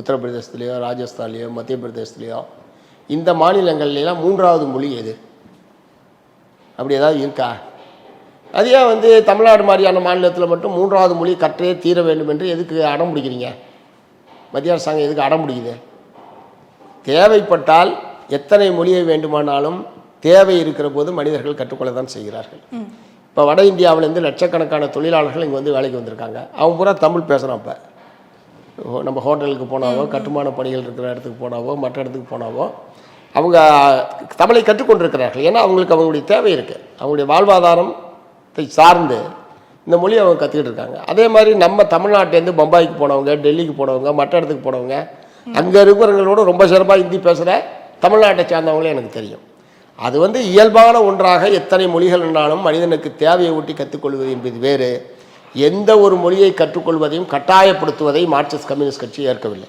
உத்தரப்பிரதேசத்துலேயோ ராஜஸ்தான்லேயோ மத்திய பிரதேசத்துலேயோ இந்த மாநிலங்கள்லாம் மூன்றாவது மொழி எது? அப்படி ஏதாவது இருக்கா? அது ஏன் வந்து தமிழ்நாடு மாதிரியான மாநிலத்தில் மட்டும் மூன்றாவது மொழி கற்றே தீர வேண்டும் என்று எதுக்கு அடம் பிடிக்கிறீங்க? மத்திய அரசாங்கம் எதுக்கு அடம் பிடிக்குது? தேவைப்பட்டால் எத்தனை மொழியை வேண்டுமானாலும் தேவை இருக்கிற போது மனிதர்கள் கற்றுக்கொள்ள தான் செய்கிறார்கள் இப்போ வட இந்தியாவிலேருந்து லட்சக்கணக்கான தொழிலாளர்கள் இங்கே வந்து வேலைக்கு வந்திருக்காங்க. அவங்க பூரா தமிழ் பேசுகிறான் இப்போ. நம்ம ஹோட்டலுக்கு போனாவோ கட்டுமான பணிகள் இருக்கிற இடத்துக்கு போனாவோ மற்ற இடத்துக்கு போனாவோ அவங்க தமிழை கற்றுக்கொண்டிருக்கிறார்கள். ஏன்னா அவங்களுக்கு அவங்களுடைய தேவை இருக்குது அவங்களுடைய வாழ்வாதாரத்தை சார்ந்து இந்த மொழியை அவங்க கற்றுக்கிட்டு இருக்காங்க. அதே மாதிரி நம்ம தமிழ்நாட்டிலேருந்து பம்பாய்க்கு போனவங்க டெல்லிக்கு போனவங்க மற்ற இடத்துக்கு போனவங்க அங்கே இருக்கிறவங்களோட ரொம்ப சிறப்பாக ஹிந்தி பேசுகிற தமிழ்நாட்டை சார்ந்தவங்களே எனக்கு தெரியும். அது வந்து இயல்பான ஒன்றாக எத்தனை மொழிகள் என்றாலும் மனிதனுக்கு தேவையை ஊட்டி கற்றுக்கொள்வது என்பது வேறு. எந்த ஒரு மொழியை கற்றுக்கொள்வதையும் கட்டாயப்படுத்துவதை மார்க்சிஸ்ட் கம்யூனிஸ்ட் கட்சி ஏற்கவில்லை.